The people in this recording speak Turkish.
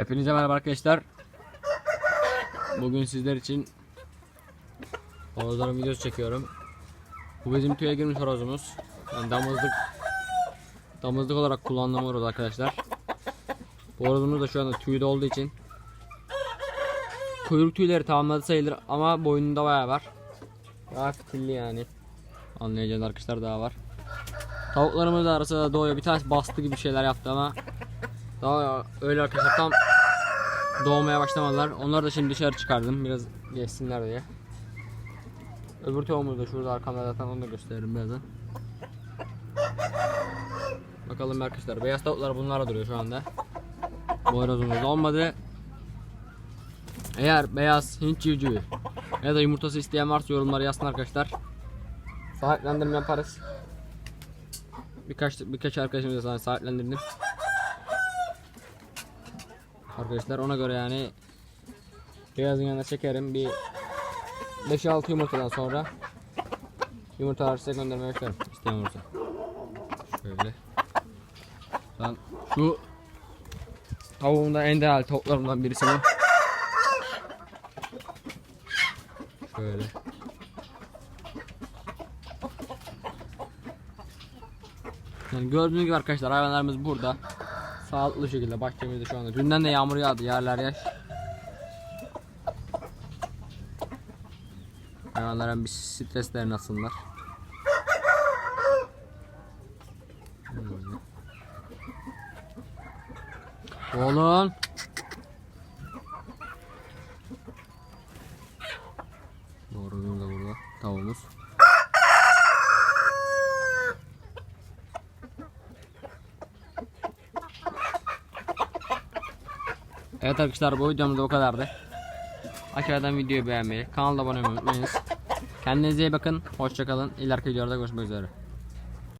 Hepinize merhaba arkadaşlar. Bugün sizler için horozların videosu çekiyorum. Bu bizim tüye girmiş horozumuz. Yani damızlık damızlık olarak kullandığım horoz arkadaşlar. Bu horozumuz da şu anda tüyde olduğu için kuyruk tüyleri tamamladı sayılır ama boynunda bayağı var. Daha fitilli yani. Anlayacağınız arkadaşlar daha var. Tavuklarımız da arasında doğuyor. Bir tanesi bastı gibi şeyler yaptı ama daha öyle arkadaşlar tam doğmaya başlamadılar. Onları da şimdi dışarı çıkardım biraz geçsinler diye. Öbür tavuğumuz da şurada arkamda zaten onu da gösteririm birazdan. Bakalım arkadaşlar beyaz tavuklar bunlara duruyor şu anda. Boynuzumuz olmadı. Eğer beyaz Hint civcivi ya da yumurtası isteyen varsa yorumlara yazsın arkadaşlar. Sahiplendirme yaparız. Birkaç birkaç arkadaşımıza sahiplendirdim. Arkadaşlar ona göre yani beyazın yanına çekerim bir 5-6 yumurtadan sonra yumurtalar size göndermeye başlarım isteyen olursa. Şöyle. Ben şu tavuğum da en değerli tavuklarımdan birisi bu. Şöyle. Yani gördüğünüz gibi arkadaşlar hayvanlarımız burada. Sağlıklı şekilde bahçemizde şu anda. Dünden de yağmur yağdı yerler yaş. Hayvanların bir streslerini atsınlar. Oğlum. Doğru da burada tavuğumuz. Evet arkadaşlar bu videomuz da o kadardı. Aşağıdan videoyu beğenmeyi, kanala abone olmayı unutmayınız. Kendinize iyi bakın, hoşçakalın. İleriki videolarda görüşmek üzere.